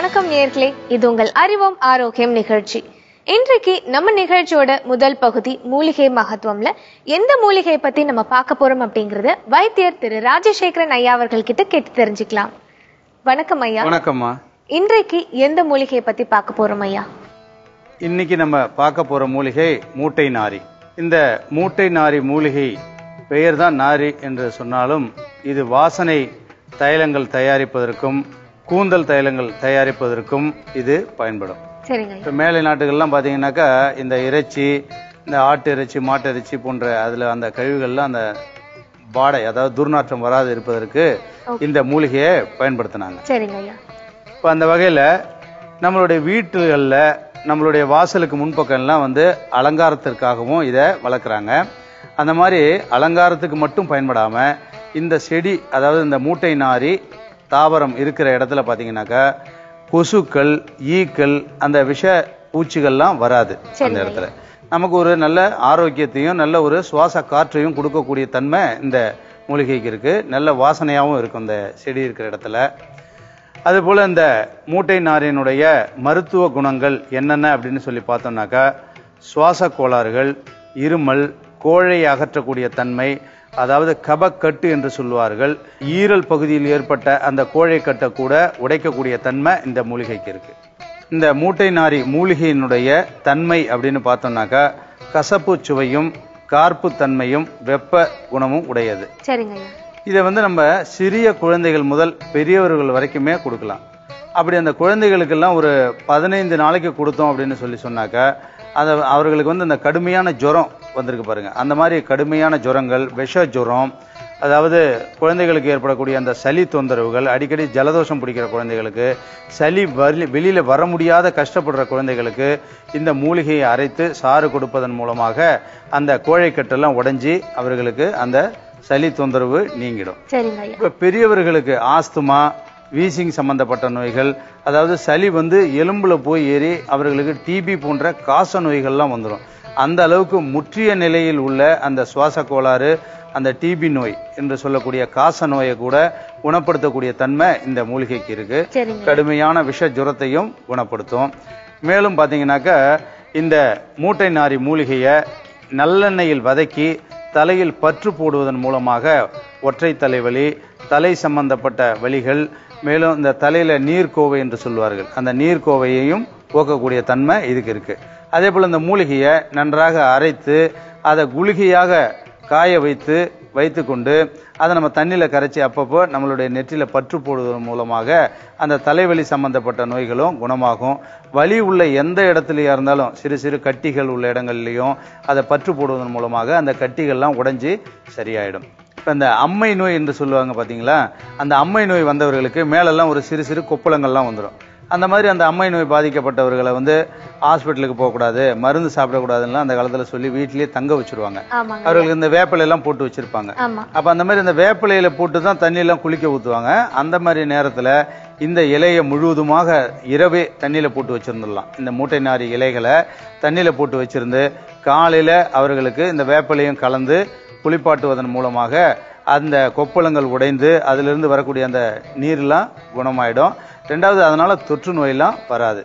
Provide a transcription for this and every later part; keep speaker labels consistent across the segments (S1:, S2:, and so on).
S1: வணக்கம் நேர்களே இது உங்கள் அறிவோம் ஆரோக்கியம் நிகழ்ச்சி. இன்றைக்கு நம்ம நிகழ்ச்சியோட முதல் பகுதி மூலிகை மகத்துவம்ல எந்த மூலிகையை பத்தி நம்ம பார்க்க போறோம் அப்படிங்கறத வைத்தியர் திரு ராஜசேகரன் ஐயா அவர்கள் கிட்ட கேட்டு தெரிஞ்சுக்கலாம். வணக்கம் ஐயா.
S2: வணக்கம்மா.
S1: இன்றைக்கு எந்த மூலிகையை பத்தி பார்க்க போறோம் ஐயா?
S2: இன்னைக்கு நம்ம பார்க்க போற மூலிகை மூட்டை நாரி. இந்த மூட்டை நாரி மூலிகை பெயர் தான் நாரி என்று சொன்னாலும் இது வாசனை தைலங்கள் தயாரிப்பதற்கும் கூந்தல் தைலங்கள் தயாரிப்பதற்கும் இது பயன்படும்.
S1: சரிங்க.
S2: இப்போ மேலை நாட்டுகள்லாம் பார்த்தீங்கன்னாக்கா இந்த இறைச்சி இந்த ஆட்டு இறைச்சி மாட்டு இறைச்சி போன்ற அதில் அந்த கழிவுகள்லாம் அந்த வாடை அதாவது துர்நாற்றம் வராது இருப்பதற்கு இந்த மூலிகையை பயன்படுத்தினாங்க.
S1: சரிங்க
S2: இப்போ அந்த வகையில் நம்மளுடைய வீட்டுகளில் நம்மளுடைய வாசலுக்கு முன்பக்கம்லாம் வந்து அலங்காரத்திற்காகவும் இதை வளர்க்குறாங்க. அந்த மாதிரி அலங்காரத்துக்கு மட்டும் பயன்படாமல் இந்த செடி அதாவது இந்த மூட்டை நாரி தாவரம் இருக்கிற இடத்துல பார்த்தீங்கன்னாக்கா கொசுக்கள் ஈக்கள் அந்த விஷ பூச்சிகள்லாம் வராது அந்த இடத்துல. நமக்கு ஒரு நல்ல ஆரோக்கியத்தையும் நல்ல ஒரு சுவாச காற்றையும் கொடுக்கக்கூடிய தன்மை இந்த மூலிகைக்கு இருக்கு. நல்ல வாசனையாகவும் இருக்கும் இந்த செடி இருக்கிற இடத்துல. அதுபோல் இந்த மூட்டை நாரினுடைய மருத்துவ குணங்கள் என்னென்ன அப்படின்னு சொல்லி பார்த்தோம்னாக்கா சுவாச கோளாறுகள் இருமல் கோழை அகற்றக்கூடிய தன்மை அதாவது கபக்கட்டு என்று சொல்லுவார்கள். ஈரல் பகுதியில் ஏற்பட்ட அந்த கோழை கட்டை கூட உடைக்கக்கூடிய தன்மை இந்த மூலிகைக்கு இருக்கு. இந்த மூட்டை நாரி மூலிகையினுடைய தன்மை அப்படின்னு பார்த்தோம்னாக்கா கசப்பு சுவையும் கார்ப்பு தன்மையும் வெப்ப குணமும் உடையது.
S1: சரிங்க
S2: இதை வந்து நம்ம சிறிய குழந்தைகள் முதல் பெரியவர்கள் வரைக்குமே கொடுக்கலாம். அப்படி அந்த குழந்தைகளுக்கெல்லாம் ஒரு பதினைந்து நாளைக்கு கொடுத்தோம் அப்படின்னு சொல்லி சொன்னாக்கா அந்த அவர்களுக்கு வந்து அந்த கடுமையான ஜுரம் வந்திருக்கு பாருங்க. அந்த மாதிரி கடுமையான ஜுரங்கள் விஷ ஜுரம் அதாவது குழந்தைகளுக்கு ஏற்படக்கூடிய அந்த சளி தொந்தரவுகள் அடிக்கடி ஜலதோஷம் பிடிக்கிற குழந்தைகளுக்கு சளி வலி வெளியில வர முடியாத கஷ்டப்படுற குழந்தைகளுக்கு இந்த மூலிகையை அரைத்து சாறு கொடுப்பதன் மூலமாக அந்த கோழைக்கட்டெல்லாம் உடைஞ்சி அவர்களுக்கு அந்த சளி தொந்தரவு நீங்கிடும். இப்ப பெரியவர்களுக்கு ஆஸ்துமா வீசிங் சம்பந்தப்பட்ட நோய்கள் அதாவது சளி வந்து எலும்புல போய் ஏறி அவர்களுக்கு டிபி போன்ற காச நோய்கள்லாம் வந்துடும் அந்த அளவுக்கு முற்றிய நிலையில் உள்ள அந்த சுவாச கோளாறு அந்த டிபி நோய் என்று சொல்லக்கூடிய காச நோயை கூட குணப்படுத்தக்கூடிய தன்மை இந்த மூலிகைக்கு இருக்கு. கடுமையான விஷ ஜுரத்தையும் குணப்படுத்தும். மேலும் பார்த்தீங்கன்னாக்கா இந்த மூட்டை நாரி மூலிகையை நல்லெண்ணெயில் வதக்கி தலையில் பற்று போடுவதன் மூலமாக ஒற்றை தலைவலி தலை சம்பந்தப்பட்ட வலிகள் மேலும் இந்த தலையில நீர்க்கோவை என்று சொல்வார்கள். அந்த நீர்க்கோவையையும் போக்கக்கூடிய தன்மை இதுக்கு இருக்கு. அதே போல் இந்த மூலிகையை நன்றாக அரைத்து அதை குளிகையாக காய வைத்து வைத்துக்கொண்டு அதை நம்ம தண்ணியில் கரைச்சி அப்பப்போ நம்மளுடைய நெற்றியில் பற்று போடுவதன் மூலமாக அந்த தலைவலி சம்பந்தப்பட்ட நோய்களும் குணமாகும். வலி உள்ள எந்த இடத்துலையாக இருந்தாலும் சிறு சிறு கட்டிகள் உள்ள இடங்கள்லையும் அதை பற்று போடுவதன் மூலமாக அந்த கட்டிகள்லாம் உடைஞ்சி சரியாயிடும். இப்போ இந்த அம்மை நோய் என்று சொல்லுவாங்க பார்த்தீங்களா அந்த அம்மை நோய் வந்தவர்களுக்கு மேலெல்லாம் ஒரு சிறு சிறு கொப்பளங்கள்லாம் வந்துடும் அந்த மாதிரி அந்த அம்மை நோய் பாதிக்கப்பட்டவர்களை வந்து ஹாஸ்பிட்டலுக்கு போகக்கூடாது மருந்து சாப்பிடக்கூடாதுன்னா அந்த காலத்தில் சொல்லி வீட்டிலேயே தங்க வச்சிருவாங்க. அவர்களுக்கு இந்த வேப்பிலை எல்லாம் போட்டு வச்சிருப்பாங்க. அப்ப அந்த மாதிரி இந்த வேப்பிலையில போட்டு தான் தண்ணியெல்லாம் குளிக்க ஊத்துவாங்க. அந்த மாதிரி நேரத்துல இந்த இலையை முழுவதுமாக இரவே தண்ணியில போட்டு வச்சிருந்துடலாம். இந்த மூட்டை நாரி இலைகளை தண்ணியில போட்டு வச்சிருந்து காலையில அவர்களுக்கு இந்த வேப்பிலையும் கலந்து குளிப்பாட்டுவதன் மூலமாக அந்த கொப்பளங்கள் உடைந்து அதிலிருந்து வரக்கூடிய அந்த நீர்லாம் குணமாயிடும். ரெண்டாவது அதனால தொற்று நோயெல்லாம் வராது.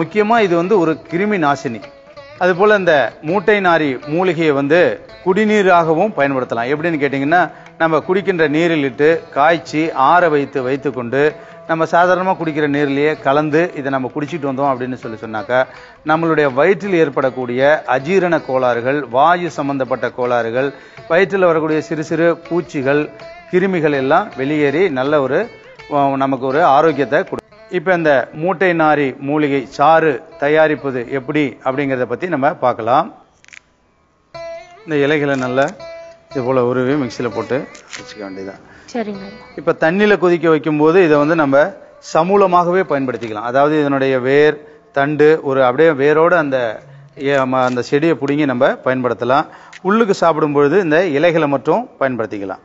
S2: முக்கியமா இது வந்து ஒரு கிருமி நாசினி. அதுபோல இந்த மூட்டை நாரி மூலிகையை வந்து குடிநீராகவும் பயன்படுத்தலாம். எப்படின்னு கேட்டிங்கன்னா நம்ம குடிக்கின்ற நீரில் இட்டு காய்ச்சி ஆற வைத்து வைத்துக்கொண்டு நம்ம சாதாரணமாக குடிக்கிற நீர்லேயே கலந்து இதை நம்ம குடிச்சிட்டு வந்தோம் அப்படின்னு சொல்லி சொன்னாக்கா நம்மளுடைய வயிற்றில் ஏற்படக்கூடிய அஜீரண கோளாறுகள் வாயு சம்பந்தப்பட்ட கோளாறுகள் வயிற்றில் வரக்கூடிய சிறு சிறு பூச்சிகள் கிருமிகள் எல்லாம் வெளியேறி நல்ல ஒரு நமக்கு ஒரு ஆரோக்கியத்தை கொடு இப்போ இந்த மூட்டை நாரி மூலிகை சாறு தயாரிப்பது எப்படி அப்படிங்கிறத பற்றி நம்ம பார்க்கலாம். இந்த இலைகளை நல்லா இது போல் உருவி மிக்சியில் போட்டு வச்சுக்க வேண்டியதுதான்.
S1: சரிங்க.
S2: இப்போ தண்ணியில் கொதிக்க வைக்கும்போது இதை வந்து நம்ம சமூலமாகவே பயன்படுத்திக்கலாம். அதாவது இதனுடைய வேர் தண்டு ஒரு அப்படியே வேரோட அந்த அந்த செடியை பிடுங்கி நம்ம பயன்படுத்தலாம். உள்ளுக்கு சாப்பிடும் பொழுது இந்த இலைகளை மட்டும் பயன்படுத்திக்கலாம்.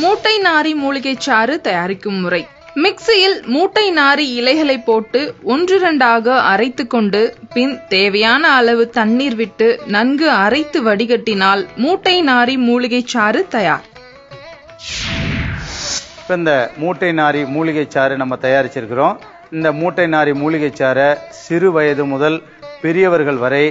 S3: மூட்டை நாரி மூலிகை சாறு தயாரிக்கும் முறை. மிக்சியில் மூட்டை நாரி இலைகளை போட்டு ஒன்றிரண்டாக அரைத்து கொண்டு பின் தேவையான அளவு தண்ணீர் விட்டு நன்கு அரைத்து வடிகட்டினால் மூட்டை நாரி மூலிகை சாறு தயார்.
S2: இப்போ இந்த மூட்டை நாரி மூலிகை சாறு நம்ம தயாரிச்சிருக்கிறோம். இந்த மூட்டை நாரி மூலிகை சாறை சிறு வயது முதல் பெரியவர்கள் வரை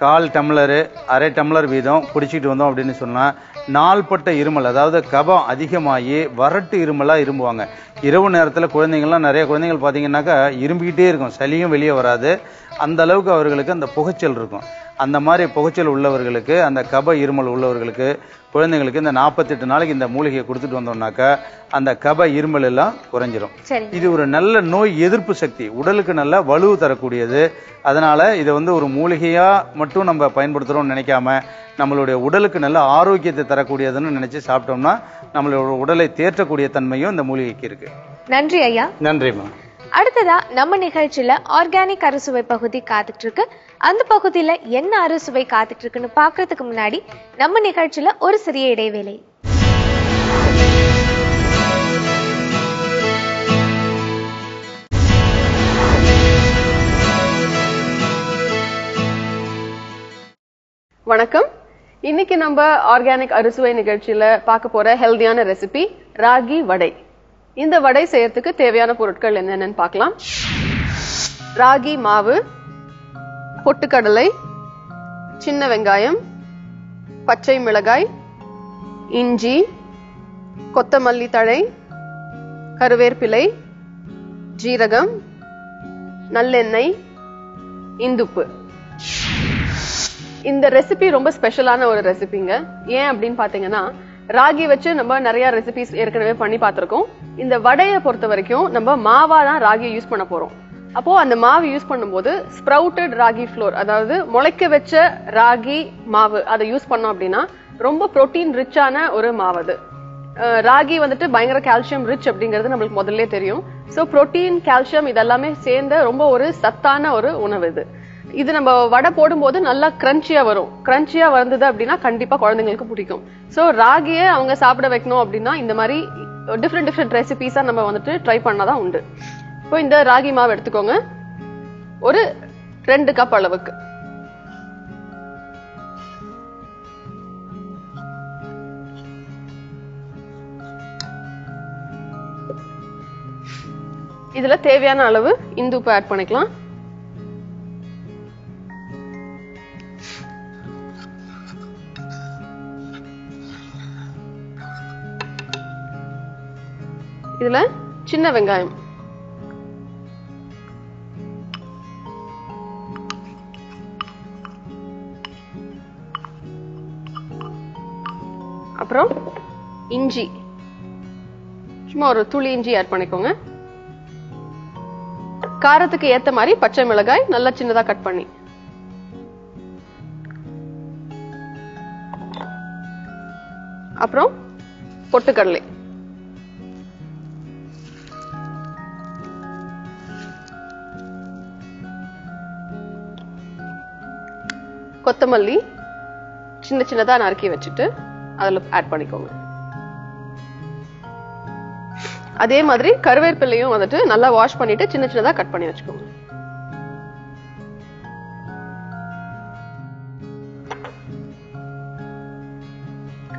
S2: கால் டம்ளரு அரை டம்ளர் வீதம் குடிச்சிட்டு வந்தோம் அப்படின்னு சொன்னா நாள்பட்ட இருமல் அதாவது கபம் அதிகமாகி வறட்டு இருமலா இரும்புவாங்க. இரவு நேரத்தில் குழந்தைங்கள்லாம் நிறைய குழந்தைகள் பார்த்தீங்கன்னாக்கா இரும்பிக்கிட்டே இருக்கும். சளியும் வெளியே வராது. அந்த அளவுக்கு அவர்களுக்கு அந்த புகைச்சல் இருக்கும். அந்த மாதிரி புகைச்சல் உள்ளவர்களுக்கு அந்த கப இருமல் உள்ளவர்களுக்கு குழந்தைங்களுக்கு இந்த நாற்பத்தெட்டு நாளைக்கு இந்த மூலிகையை கொடுத்துட்டு வந்தோம்னாக்கா அந்த கப இருமல் எல்லாம் குறைஞ்சிரும்.
S1: சரி
S2: இது ஒரு நல்ல நோய் எதிர்ப்பு சக்தி உடலுக்கு நல்ல வலுவு தரக்கூடியது. அதனால இதை வந்து ஒரு மூலிகையா மட்டும் நம்ம பயன்படுத்துறோம்னு நினைக்காம நம்மளுடைய உடலுக்கு நல்ல ஆரோக்கியத்தை தரக்கூடியதுன்னு நினைச்சு சாப்பிட்டோம்னா நம்மளோட உடலை தேற்றக்கூடிய தன்மையும் இந்த மூலிகைக்கு இருக்கு.
S1: நன்றி ஐயா.
S2: நன்றிம்மா
S1: அடுத்ததா நம்ம நிகழ்ச்சியில ஆர்கானிக் அறுசுவை பகுதி காத்துட்டு இருக்கு அந்த பகுதியில என்ன அறுசுவை காத்துட்டு இருக்குன்னு பாக்குறதுக்கு முன்னாடி நம்ம நிகழ்ச்சியில ஒரு சிறிய இடைவேளை.
S4: வணக்கம். இன்னைக்கு நம்ம ஆர்கானிக் அறுசுவை நிகழ்ச்சியில பார்க்க போற ஹெல்தியான ரெசிபி ராகி வடை. இந்த வடை செய்யறதுக்கு தேவையான பொருட்கள் என்னென்னு பார்க்கலாம். ராகி மாவு பொட்டுக்கடலை சின்ன வெங்காயம் பச்சை மிளகாய் இஞ்சி கொத்தமல்லி தழை கருவேற்பிலை ஜீரகம் நல்லெண்ணெய் இந்துப்பு. இந்த ரெசிபி ரொம்ப ஸ்பெஷலான ஒரு ரெசிபிங்க ஏன் அப்படின்னு பார்த்தீங்கன்னா ராகி வச்சு நம்ம நிறைய ரெசிபிஸ் ஏற்கனவே பண்ணி பார்த்திருக்கோம். இந்த வடையை பொறுத்த வரைக்கும் நம்ம மாவா தான் ராகியை யூஸ் பண்ண போறோம். அப்போ அந்த மாவு யூஸ் பண்ணும்போது ஸ்ப்ரவுட்டட் ராகி ஃப்ளோர் அதாவது முளைக்க வச்ச ராகி மாவு அதை யூஸ் பண்ணோம் அப்படின்னா ரொம்ப புரோட்டீன் ரிச்சான ஒரு மாவு அது. ராகி வந்துட்டு பயங்கர கால்சியம் ரிச் அப்படிங்கிறது நம்மளுக்கு முதல்ல தெரியும். ஸோ புரோட்டீன் கால்சியம் இதெல்லாமே சேர்ந்த ரொம்ப ஒரு சத்தான ஒரு உணவு இது. இது நம்ம வடை போடும்போது நல்லா கிரன்ச்சியா வரும். கிரன்ச்சியா வந்தது அப்படின்னா கண்டிப்பா குழந்தைங்களுக்கு பிடிக்கும். ஸோ ராகியை அவங்க சாப்பிட வைக்கணும் அப்படின்னா இந்த மாதிரி டிஃப்ரெண்ட் டிஃப்ரெண்ட் ரெசிபிஸா நம்ம வந்துட்டு ட்ரை பண்ணாதான் உண்டு. இப்போ இந்த ராகி மாவு எடுத்துக்கோங்க. ஒரு ரெண்டு கப் அளவுக்கு. இதுல தேவையான அளவு இந்துப்பு ஆட் பண்ணிக்கலாம். இதுல சின்ன வெங்காயம். அப்புறம் இஞ்சி. சும்மா ஒரு துளி இஞ்சி ஆட் பண்ணிக்கோங்க. காரத்துக்கு ஏத்த மாதிரி பச்சை மிளகாய் நல்லா சின்னதா கட் பண்ணி. அப்புறம் பொட்டுக்கடலை. கொத்தமல்லி சின்ன சின்னதா நறுக்கி வச்சுட்டு அதுல ஆட் பண்ணிக்கோங்க. அதே மாதிரி கருவேப்பிலையும் வந்துட்டு நல்லா வாஷ் பண்ணிட்டு சின்ன சின்னதா கட் பண்ணி வச்சுக்கோங்க.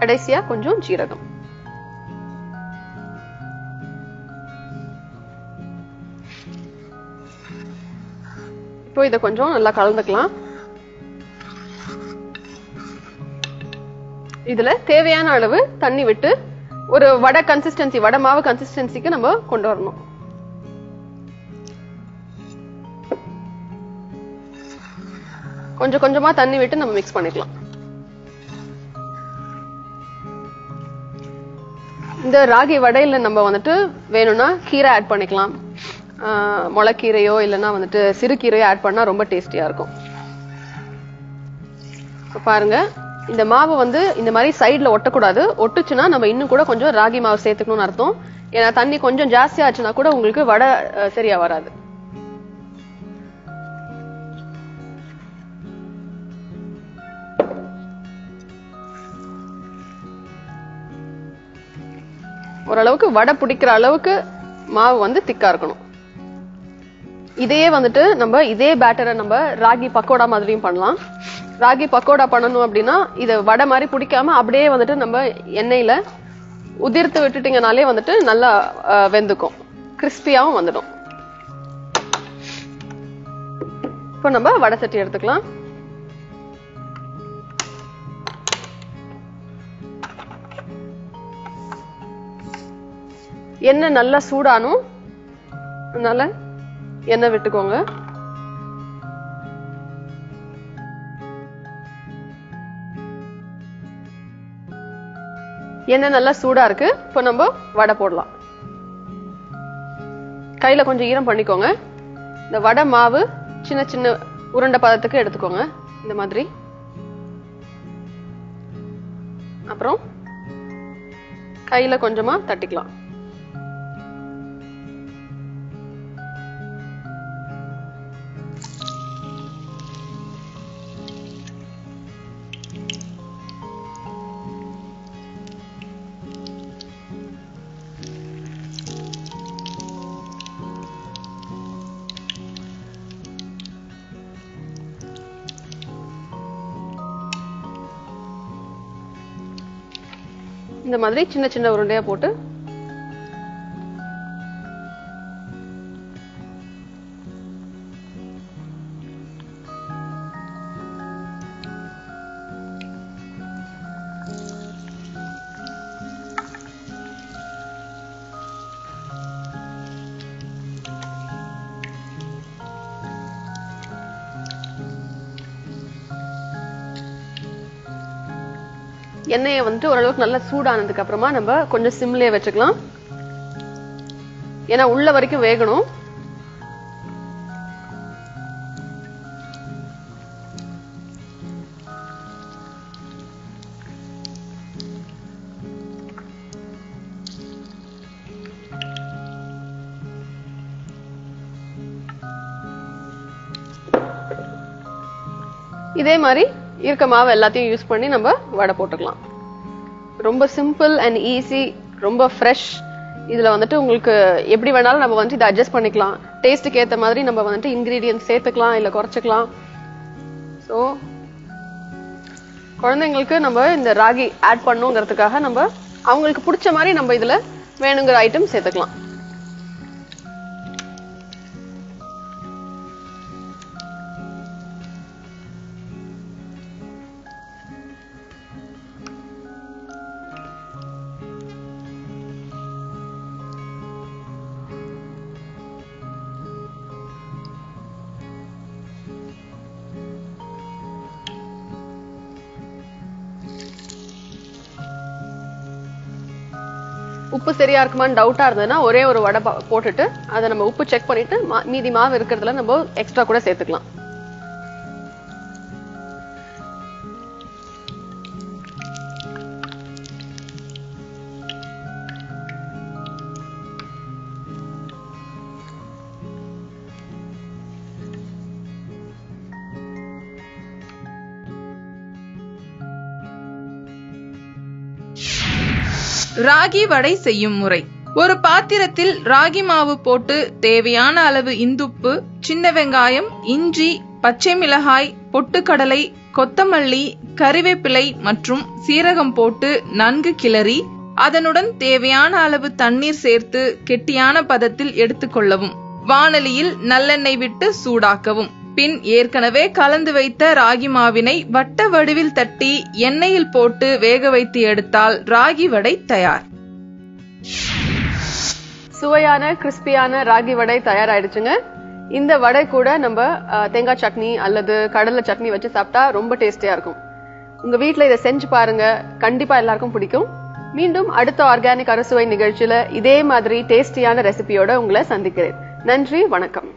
S4: கடைசியா கொஞ்சம் ஜீரகம். இப்போ இதை கொஞ்சம் நல்லா கலந்துக்கலாம். இதுல தேவையான அளவு தண்ணி விட்டு ஒரு வடை கன்சிஸ்டன்சி வடை மாவு கன்சிஸ்டன்சிக்கு நம்ம கொண்டு வரணும். கொஞ்சம் கொஞ்சமா தண்ணி விட்டு நம்ம மிக்ஸ் பண்ணிக்கலாம். இந்த ராகி வடையில நம்ம வந்துட்டு வேணும்னா கீரை ஆட் பண்ணிக்கலாம். முளைக்கீரையோ இல்லைன்னா வந்துட்டு சிறுகீரையோ ஆட் பண்ணா ரொம்ப டேஸ்டியா இருக்கும். பாருங்க. இந்த மாவு வந்து இந்த மாதிரி சைடுல ஒட்டக்கூடாது. ஒட்டுச்சுன்னா நம்ம இன்னும் கூட கொஞ்சம் ராகி மாவு சேர்த்துக்கணும்னு அர்த்தம். ஏன்னா தண்ணி கொஞ்சம் ஜாஸ்தி ஆச்சுன்னா கூட உங்களுக்கு வடை சரியா வராது. ஓரளவுக்கு வடை பிடிக்கிற அளவுக்கு மாவு வந்து திக்கா இருக்கணும். இதையே வந்துட்டு நம்ம இதே பேட்டரை நம்ம ராகி பக்கோடா மாதிரியும் பண்ணலாம். ராகி பக்கோடா பண்ணணும் அப்படின்னா இதை வடை மாதிரி பிடிக்காம அப்படியே வந்துட்டு நம்ம எண்ணெயில உதிர்த்து விட்டுட்டீங்கனாலே வந்துட்டு நல்லா வெந்துக்கும். கிறிஸ்பியாவும் வந்துடும். இப்போ நம்ம வடை சட்டி எடுத்துக்கலாம். எண்ணெய் நல்லா சூடானும். அதனால எண்ணெய் விட்டுக்கோங்க. எண்ணெய் நல்லா சூடா இருக்கு. இப்போ நம்ம வடை போடலாம். கையில கொஞ்சம் ஈரம் பண்ணிக்கோங்க. இந்த வடை மாவு சின்ன சின்ன உருண்டை பதத்துக்கு எடுத்துக்கோங்க. இந்த மாதிரி. அப்புறம் கையில கொஞ்சமா தட்டிக்கலாம். இந்த மாதிரி சின்ன சின்ன உருண்டையா போட்டு எண்ணெயை வந்துட்டு ஓரளவுக்கு நல்லா சூடானதுக்கு அப்புறமா நம்ம கொஞ்சம் சிம்லயே வச்சுக்கலாம். ஏன்னா உள்ள வரைக்கும் வேகணும். இதே மாதிரி இருக்க மாவு எல்லாத்தையும் யூஸ் பண்ணி நம்ம வடை போட்டுக்கலாம். ரொம்ப சிம்பிள் அண்ட் ஈஸி ரொம்ப ஃப்ரெஷ் இதுல வந்துட்டு உங்களுக்கு எப்படி வேணாலும் நம்ம வந்துட்டு இதை அட்ஜஸ்ட் பண்ணிக்கலாம். டேஸ்ட்டுக்கு ஏற்ற மாதிரி நம்ம வந்துட்டு இன்கிரீடியன்ட் சேர்த்துக்கலாம் இல்லை குறைச்சிக்கலாம். ஸோ குழந்தைங்களுக்கு நம்ம இந்த ராகி ஆட் பண்ணுங்கிறதுக்காக நம்ம அவங்களுக்கு பிடிச்ச மாதிரி நம்ம இதுல வேணுங்கிற ஐட்டம் சேர்த்துக்கலாம். உப்பு சரியா இருக்குமான்னு டவுட்டா இருந்ததுன்னா ஒரே ஒரு வடை போட்டுட்டு அதை நம்ம உப்பு செக் பண்ணிட்டு மா- மீதி மாவு இருக்கிறதுல நம்ம எக்ஸ்ட்ரா கூட சேர்த்துக்கலாம்.
S3: ராகி வடை செய்யும் முறை. ஒரு பாத்திரத்தில் ராகி மாவு போட்டு தேவையான அளவு இந்துப்பு சின்ன வெங்காயம் இஞ்சி பச்சை மிளகாய் பொட்டுக்கடலை கொத்தமல்லி கறிவேப்பிலை மற்றும் சீரகம் போட்டு நன்கு கிளறி அதனுடன் தேவையான அளவு தண்ணீர் சேர்த்து கெட்டியான பதத்தில் எடுத்துக்கொள்ளவும். வானலியில் நல்லெண்ணெய் விட்டு சூடாக்கவும். பின் ஏற்கனவே கலந்து வைத்த ராகி மாவினை வட்ட வடிவில் தட்டி எண்ணெயில் போட்டு வேக வைத்து எடுத்தால் ராகி வடை தயார்.
S4: சுவையான கிறிஸ்பியான ராகி வடை தயாராயிடுச்சுங்க. இந்த வடை கூட நம்ம தேங்காய் சட்னி அல்லது கடலை சட்னி வச்சு சாப்பிட்டா ரொம்ப டேஸ்டியா இருக்கும். உங்க வீட்டில் இதை செஞ்சு பாருங்க. கண்டிப்பா எல்லாருக்கும் பிடிக்கும். மீண்டும் அடுத்த ஆர்கானிக் அறுசுவை நிகழ்ச்சியில இதே மாதிரி டேஸ்டியான ரெசிபியோட உங்களை சந்திக்கிறேன். நன்றி வணக்கம்.